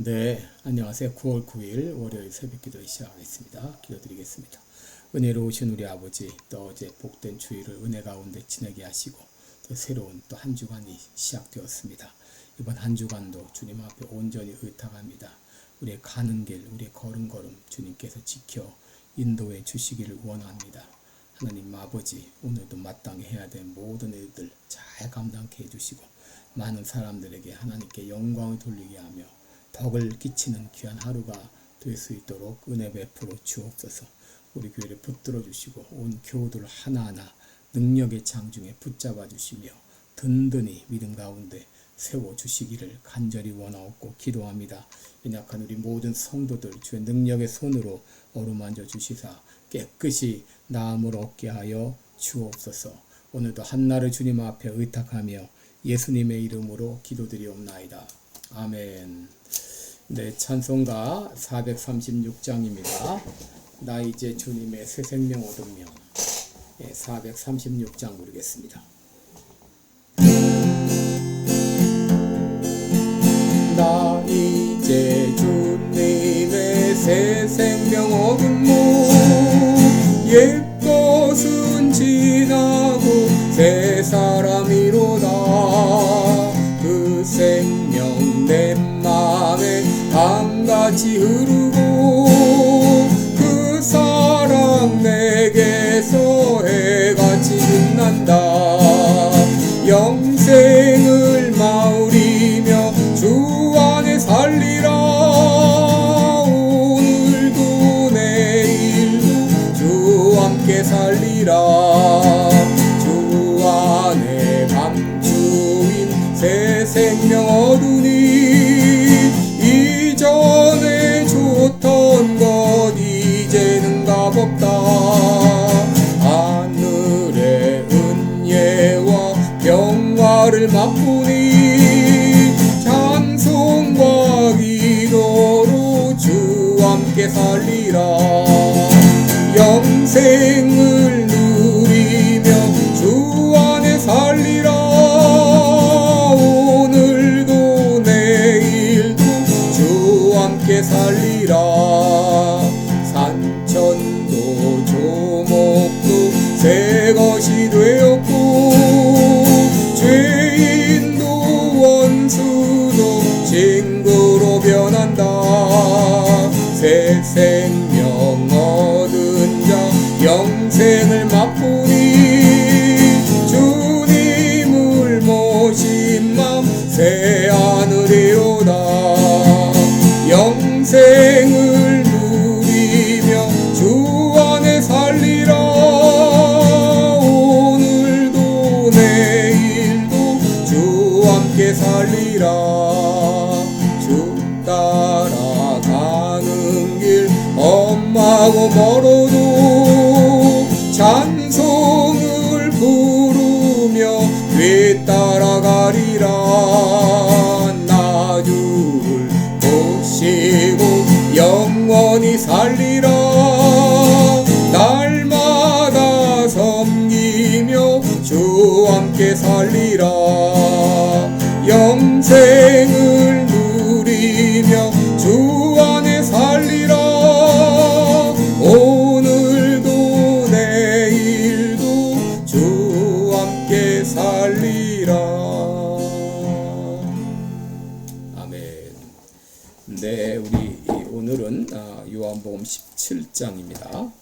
네, 안녕하세요. 9월 9일 월요일 새벽 기도 시작하겠습니다. 기도드리겠습니다. 은혜로우신 우리 아버지, 또 어제 복된 주일을 은혜 가운데 지내게 하시고, 또 새로운 또 한 주간이 시작되었습니다. 이번 한 주간도 주님 앞에 온전히 의탁합니다. 우리의 가는 길, 우리의 걸음걸음 주님께서 지켜 인도해 주시기를 원합니다. 하나님 아버지, 오늘도 마땅히 해야 될 모든 일들 잘 감당케 해주시고, 많은 사람들에게 하나님께 영광을 돌리게 하며, 덕을 끼치는 귀한 하루가 될 수 있도록 은혜 베풀어 주옵소서. 우리 교회를 붙들어 주시고 온 교우들 하나하나 능력의 장중에 붙잡아 주시며 든든히 믿음 가운데 세워 주시기를 간절히 원하옵고 기도합니다. 연약한 우리 모든 성도들 주의 능력의 손으로 어루만져 주시사 깨끗이 나음을 얻게 하여 주옵소서. 오늘도 한나를 주님 앞에 의탁하며 예수님의 이름으로 기도드리옵나이다. 아멘. 네, 찬송가 436장입니다. 나 이제 주님의 새 생명 얻으며 예, 436장 부르겠습니다. 나 이제 주님의 새 생명 얻으며 옛 흐르고 그 사랑 내게서 해같이 빛난다. 영생을 마으리며 주 안에 살리라. 오늘도 내일도 주 함께 살리라 함께 살리라 영생을 누리며 주 안에 살리라 오늘도 내일도 주 함께 살리라 산천도 조목도 새 것이 되었고 죄인도 원수도 친구로 변한다 새 생명 얻은 자 영생을 맛보니 주님을 모신 맘 새 하늘이로다. 영생을 누리며 주 안에 살리라. 오늘도 내일도 주 함께 살리라. 주 따라 엄마고 멀어도 찬송을 부르며 뒤따라가리라. 나 주를 모시고 영원히 살리라. 날마다 섬기며 주 함께 살리라. 영생을 누리며 요한복음 17장입니다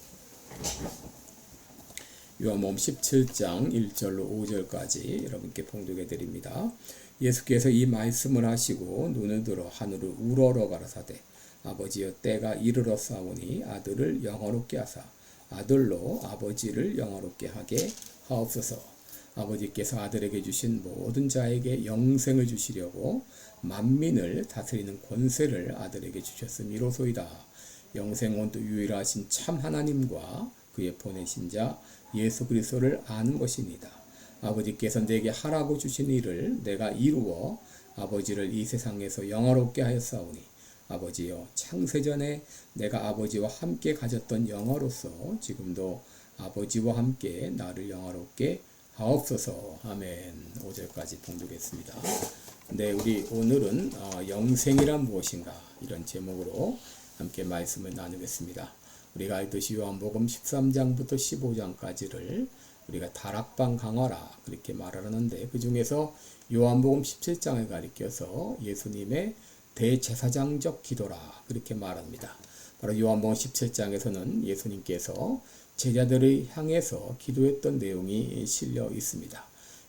요한복음 17장 1절로 5절까지 여러분께 봉독해 드립니다. 예수께서 이 말씀을 하시고 눈을 들어 하늘을 우러러 가라사대 아버지여 때가 이르렀사오니 아들을 영화롭게 하사 아들로 아버지를 영화롭게 하게 하옵소서. 아버지께서 아들에게 주신 모든 자에게 영생을 주시려고 만민을 다스리는 권세를 아들에게 주셨음이로소이다. 영생은 또 유일하신 참 하나님과 그의 보내신 자 예수 그리스도를 아는 것입니다. 아버지께서 내게 하라고 주신 일을 내가 이루어 아버지를 이 세상에서 영화롭게 하였사오니 아버지여 창세전에 내가 아버지와 함께 가졌던 영화로서 지금도 아버지와 함께 나를 영화롭게 하옵소서. 아멘. 5절까지 봉독했습니다. 네, 우리 오늘은 어, 영생이란 무엇인가 이런 제목으로 함께 말씀을 나누겠습니다. 우리가 알듯이 요한복음 13장부터 15장까지를 우리가 다락방 강화라 그렇게 말을 하는데 그 중에서 요한복음 17장을 가리켜서 예수님의 대제사장적 기도라 그렇게 말합니다. 바로 요한복음 17장에서는 예수님께서 제자들을 향해서 기도했던 내용이 실려 있습니다.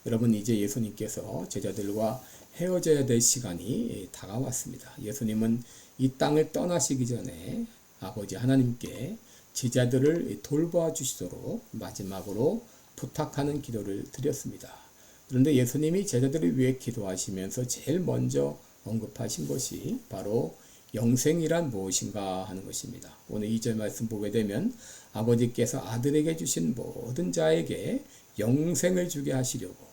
여러분 이제 예수님께서 제자들과 헤어져야 될 시간이 다가왔습니다. 예수님은 이 땅을 떠나시기 전에 아버지 하나님께 제자들을 돌봐 주시도록 마지막으로 부탁하는 기도를 드렸습니다. 그런데 예수님이 제자들을 위해 기도하시면서 제일 먼저 언급하신 것이 바로 영생이란 무엇인가 하는 것입니다. 오늘 2절 말씀 보게 되면 아버지께서 아들에게 주신 모든 자에게 영생을 주게 하시려고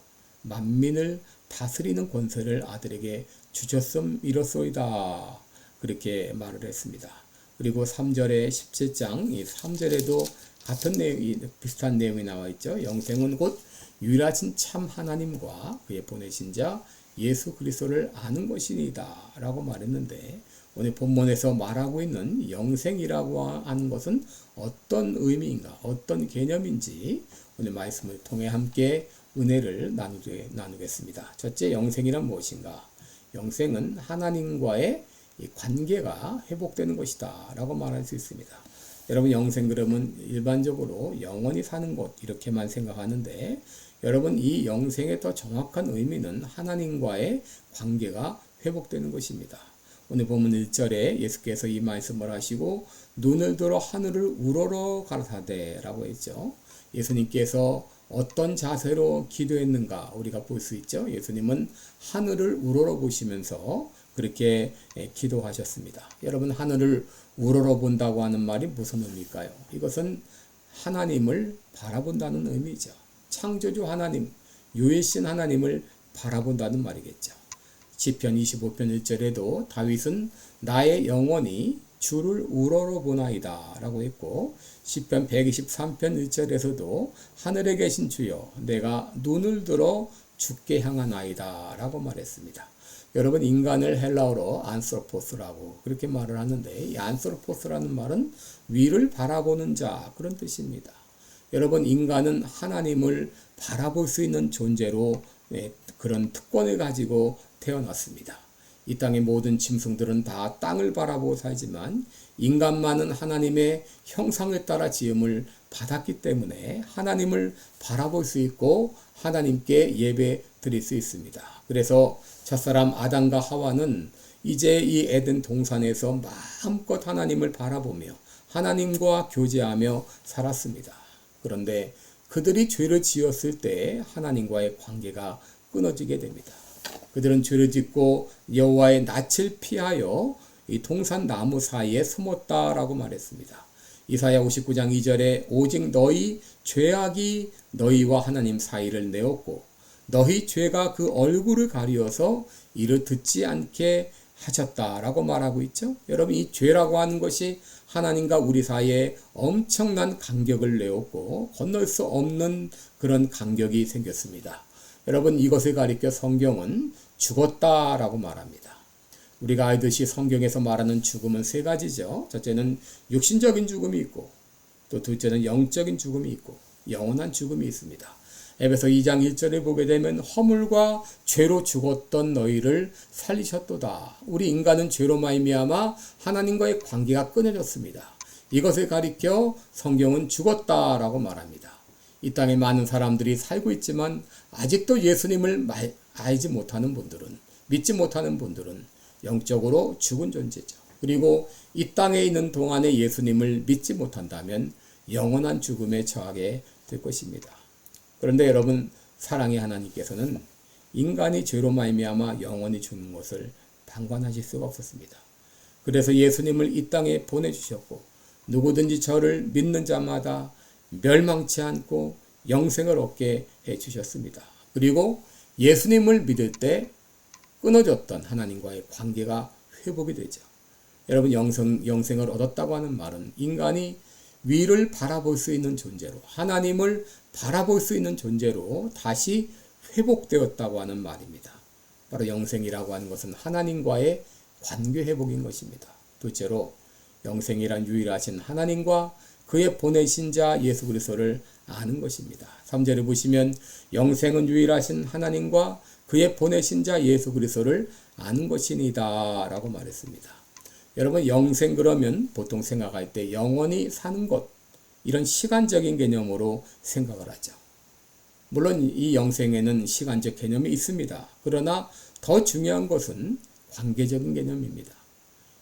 만민을 다스리는 권세를 아들에게 주셨음 이렇소이다. 그렇게 말을 했습니다. 그리고 3절에 17장 이 3절에도 같은 내용이 비슷한 내용이 나와 있죠. 영생은 곧 유일하신 참 하나님과 그의 보내신 자 예수 그리스도를 아는 것이니다라고 말했는데 오늘 본문에서 말하고 있는 영생이라고 하는 것은 어떤 의미인가, 어떤 개념인지 오늘 말씀을 통해 함께 은혜를 나누게, 나누겠습니다. 첫째, 영생이란 무엇인가? 영생은 하나님과의 관계가 회복되는 것이다. 라고 말할 수 있습니다. 여러분, 영생 그러면 일반적으로 영원히 사는 곳, 이렇게만 생각하는데, 여러분, 이 영생의 더 정확한 의미는 하나님과의 관계가 회복되는 것입니다. 오늘 보면 1절에 예수께서 이 말씀을 하시고, 눈을 들어 하늘을 우러러 가라사대 라고 했죠. 예수님께서 어떤 자세로 기도했는가 우리가 볼 수 있죠. 예수님은 하늘을 우러러 보시면서 그렇게 기도하셨습니다. 여러분 하늘을 우러러 본다고 하는 말이 무슨 의미일까요? 이것은 하나님을 바라본다는 의미죠. 창조주 하나님, 유일신 하나님을 바라본다는 말이겠죠. 시편 25편 1절에도 다윗은 나의 영혼이 주를 우러러 보나이다 라고 했고 시편 123편 1절에서도 하늘에 계신 주여 내가 눈을 들어 죽게 향하나이다 라고 말했습니다. 여러분 인간을 헬라어로 안스로포스라고 그렇게 말을 하는데 이 안스로포스라는 말은 위를 바라보는 자 그런 뜻입니다. 여러분 인간은 하나님을 바라볼 수 있는 존재로 네, 그런 특권을 가지고 태어났습니다. 이 땅의 모든 짐승들은 다 땅을 바라보고 살지만 인간만은 하나님의 형상을 따라 지음을 받았기 때문에 하나님을 바라볼 수 있고 하나님께 예배 드릴 수 있습니다. 그래서 첫사람 아담과 하와는 이제 이 에덴 동산에서 마음껏 하나님을 바라보며 하나님과 교제하며 살았습니다. 그런데 그들이 죄를 지었을 때 하나님과의 관계가 끊어지게 됩니다. 그들은 죄를 짓고 여호와의 낯을 피하여 이 동산 나무 사이에 숨었다라고 말했습니다. 이사야 59장 2절에 오직 너희 죄악이 너희와 하나님 사이를 내었고 너희 죄가 그 얼굴을 가리어서 이를 듣지 않게 하셨다라고 말하고 있죠. 여러분 이 죄라고 하는 것이 하나님과 우리 사이에 엄청난 간격을 내었고 건널 수 없는 그런 간격이 생겼습니다. 여러분 이것을 가리켜 성경은 죽었다라고 말합니다. 우리가 알듯이 성경에서 말하는 죽음은 세 가지죠. 첫째는 육신적인 죽음이 있고 또 둘째는 영적인 죽음이 있고 영원한 죽음이 있습니다. 에베소 2장 1절에 보게 되면 허물과 죄로 죽었던 너희를 살리셨도다. 우리 인간은 죄로 말미암아 하나님과의 관계가 끊어졌습니다. 이것을 가리켜 성경은 죽었다라고 말합니다. 이 땅에 많은 사람들이 살고 있지만 아직도 예수님을 말, 알지 못하는 분들은 믿지 못하는 분들은 영적으로 죽은 존재죠. 그리고 이 땅에 있는 동안에 예수님을 믿지 못한다면 영원한 죽음에 처하게 될 것입니다. 그런데 여러분 사랑의 하나님께서는 인간이 죄로 말미암아 영원히 죽는 것을 방관하실 수가 없었습니다. 그래서 예수님을 이 땅에 보내주셨고 누구든지 저를 믿는 자마다 멸망치 않고 영생을 얻게 해 주셨습니다. 그리고 예수님을 믿을 때 끊어졌던 하나님과의 관계가 회복이 되죠. 여러분 영생, 영생을 얻었다고 하는 말은 인간이 위를 바라볼 수 있는 존재로 하나님을 바라볼 수 있는 존재로 다시 회복되었다고 하는 말입니다. 바로 영생이라고 하는 것은 하나님과의 관계 회복인 것입니다. 둘째로 영생이란 유일하신 하나님과 그의 보내신 자 예수 그리스도를 아는 것입니다. 3절을 보시면 영생은 유일하신 하나님과 그의 보내신 자 예수 그리스도를 아는 것이니다 라고 말했습니다. 여러분 영생 그러면 보통 생각할 때 영원히 사는 것 이런 시간적인 개념으로 생각을 하죠. 물론 이 영생에는 시간적 개념이 있습니다. 그러나 더 중요한 것은 관계적인 개념입니다.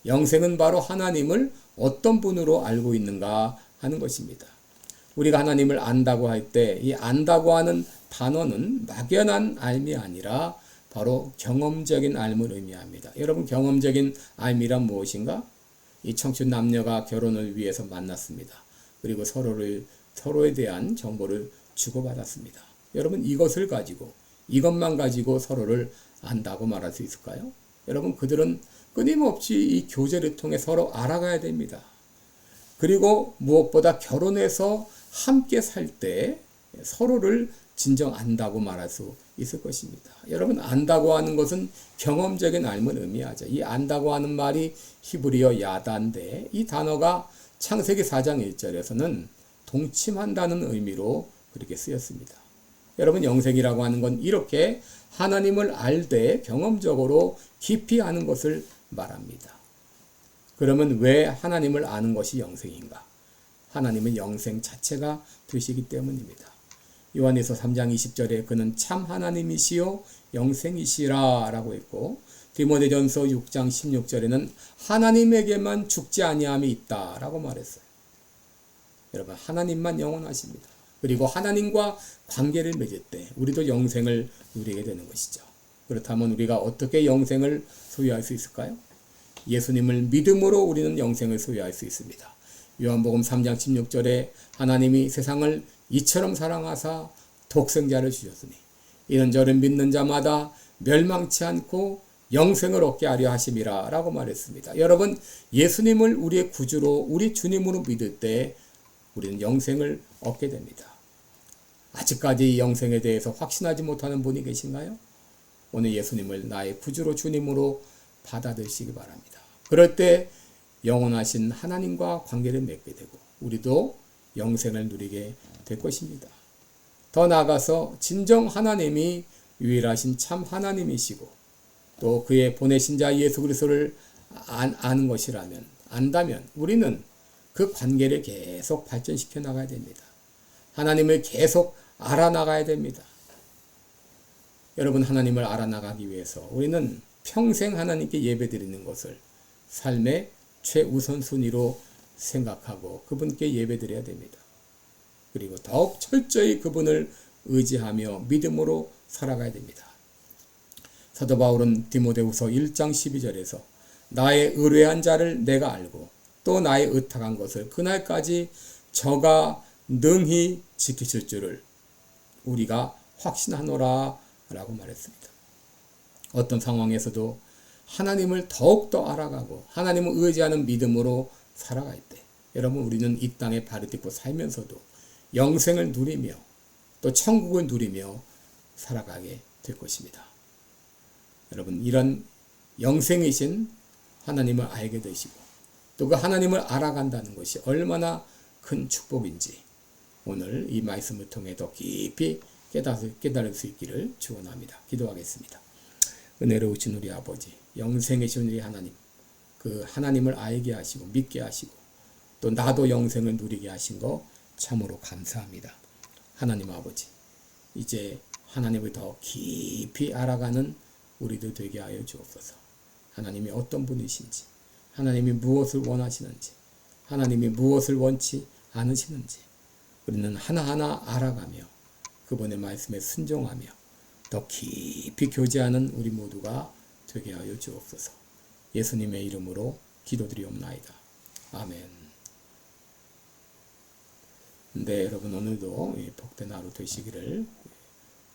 영생은 바로 하나님을 어떤 분으로 알고 있는가 하는 것입니다. 우리가 하나님을 안다고 할 때 이 안다고 하는 단어는 막연한 알미 아니라 바로 경험적인 알을 의미합니다. 여러분 경험적인 알미란 무엇인가? 이 청춘 남녀가 결혼을 위해서 만났습니다. 그리고 서로를 서로에 대한 정보를 주고받았습니다. 여러분 이것을 가지고 이것만 가지고 서로를 안다고 말할 수 있을까요? 여러분 그들은 끊임없이 이 교제를 통해 서로 알아가야 됩니다. 그리고 무엇보다 결혼해서 함께 살 때 서로를 진정 안다고 말할 수 있을 것입니다. 여러분 안다고 하는 것은 경험적인 알을 의미하죠. 이 안다고 하는 말이 히브리어 야단데 이 단어가 창세기 4장 1절에서는 동침한다는 의미로 그렇게 쓰였습니다. 여러분 영생이라고 하는 건 이렇게 하나님을 알되 경험적으로 깊이 아는 것을 말합니다. 그러면 왜 하나님을 아는 것이 영생인가? 하나님은 영생 자체가 되시기 때문입니다. 요한에서 3장 20절에 그는 참 하나님이시요 영생이시라 라고 했고 디모데전서 6장 16절에는 하나님에게만 죽지 아니함이 있다 라고 말했어요. 여러분 하나님만 영원하십니다. 그리고 하나님과 관계를 맺을 때 우리도 영생을 누리게 되는 것이죠. 그렇다면 우리가 어떻게 영생을 소유할 수 있을까요? 예수님을 믿음으로 우리는 영생을 소유할 수 있습니다. 요한복음 3장 16절에 하나님이 세상을 이처럼 사랑하사 독생자를 주셨으니 이는 저를 믿는 자마다 멸망치 않고 영생을 얻게 하려 하심이라 라고 말했습니다. 여러분 예수님을 우리의 구주로 우리 주님으로 믿을 때 우리는 영생을 얻게 됩니다. 아직까지 영생에 대해서 확신하지 못하는 분이 계신가요? 오늘 예수님을 나의 구주로 주님으로 받아들이시기 바랍니다. 그럴 때 영원하신 하나님과 관계를 맺게 되고 우리도 영생을 누리게 될 것입니다. 더 나아가서 진정 하나님이 유일하신 참 하나님이시고 또 그의 보내신 자 예수 그리스도를 아는 것이라면 안다면 우리는 그 관계를 계속 발전시켜 나가야 됩니다. 하나님을 계속 알아나가야 됩니다. 여러분 하나님을 알아나가기 위해서 우리는 평생 하나님께 예배드리는 것을 삶의 최우선 순위로 생각하고 그분께 예배드려야 됩니다. 그리고 더욱 철저히 그분을 의지하며 믿음으로 살아가야 됩니다. 사도 바울은 디모데후서 1장 12절에서 나의 의뢰한 자를 내가 알고 또 나의 의탁한 것을 그날까지 저가 능히 지키실 줄을 우리가 확신하노라 라고 말했습니다. 어떤 상황에서도 하나님을 더욱더 알아가고 하나님을 의지하는 믿음으로 살아갈 때 여러분 우리는 이 땅에 발을 딛고 살면서도 영생을 누리며 또 천국을 누리며 살아가게 될 것입니다. 여러분 이런 영생이신 하나님을 알게 되시고 또 그 하나님을 알아간다는 것이 얼마나 큰 축복인지 오늘 이 말씀을 통해 더 깊이 깨달을, 수 있기를 축원합니다. 기도하겠습니다. 은혜로우신 우리 아버지, 영생이신 우리 하나님, 그 하나님을 알게 하시고 믿게 하시고 또 나도 영생을 누리게 하신 거 참으로 감사합니다. 하나님 아버지, 이제 하나님을 더 깊이 알아가는 우리들 되게 하여 주옵소서. 하나님이 어떤 분이신지, 하나님이 무엇을 원하시는지, 하나님이 무엇을 원치 않으시는지, 우리는 하나하나 알아가며 그분의 말씀에 순종하며 더 깊이 교제하는 우리 모두가 되게 하여 주옵소서. 예수님의 이름으로 기도드리옵나이다. 아멘. 네, 여러분 오늘도 복된 하루 되시기를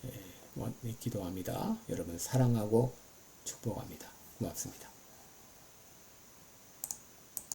예, 기도합니다. 여러분 사랑하고 축복합니다. 고맙습니다.